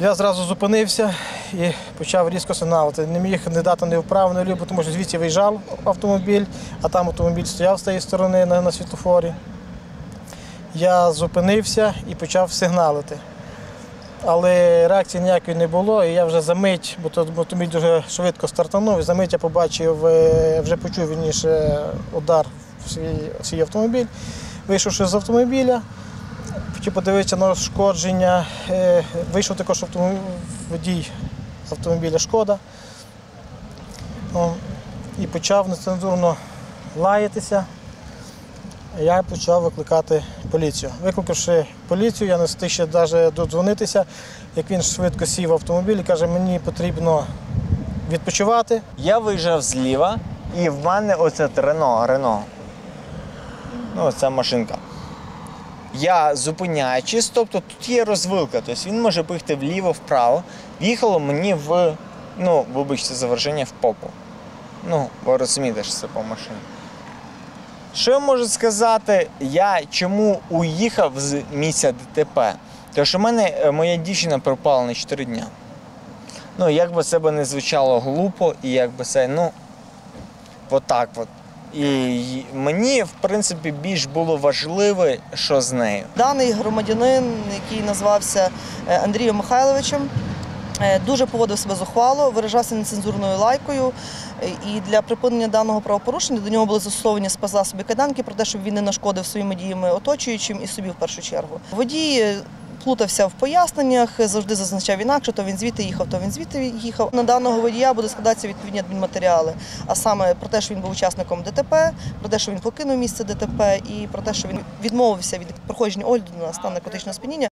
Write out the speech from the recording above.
Я зразу зупинився і почав різко сигналити. Не міг не дати ні вправо, ні вліво, тому що звідси виїжджав автомобіль, а там автомобіль стояв з тієї сторони на, на світлофорі. Я зупинився і почав сигналити. Але реакції ніякої не було, і я вже за мить, бо то- автомобіль дуже швидко стартанув, і за мить я побачив, е, вже почув вірніше удар в свій, в свій автомобіль. Вийшовши з автомобіля, хотів подивитися на ушкодження. Е, Вийшов також водій автомобіля Шкода. І почав нецензурно лаятися. Я почав викликати поліцію. Викликавши поліцію, я не встиг ще навіть додзвонитися, як він швидко сів автомобіль і каже, мені потрібно відпочивати. Я виїжджав зліва, і в мене оце Рено, Рено. Ну, це машинка. Я зупиняючись, тобто тут є розвилка, тобто він може поїхати вліво, вправо. В'їхало мені в, ну, вибачте, завершення в попу. Ну, ви розумієте, що це по машині. Що я можу сказати, я чому уїхав з місця ДТП? Тому що в мене е, моя дівчина пропала на 4 дня. Ну, як би це не звучало глупо, і як би це, ну, отак от. І мені, в принципі, більш було важливе, що з нею. Даний громадянин, який назвався е, Андрієм Михайловичем, е, дуже поводив себе зухвало, виражався нецензурною лайкою. Е, І для припинення даного правопорушення до нього були застосовані спецзасоби кайданки про те, щоб він не нашкодив своїми діями оточуючим і собі в першу чергу. Водій плутався в поясненнях, завжди зазначав інакше, то він звідти їхав, то він звідти їхав. На даного водія буде складатися відповідні адмінматеріали, а саме про те, що він був учасником ДТП, про те, що він покинув місце ДТП, і про те, що він відмовився від проходження огляду на стан наркотичного сп'яніння.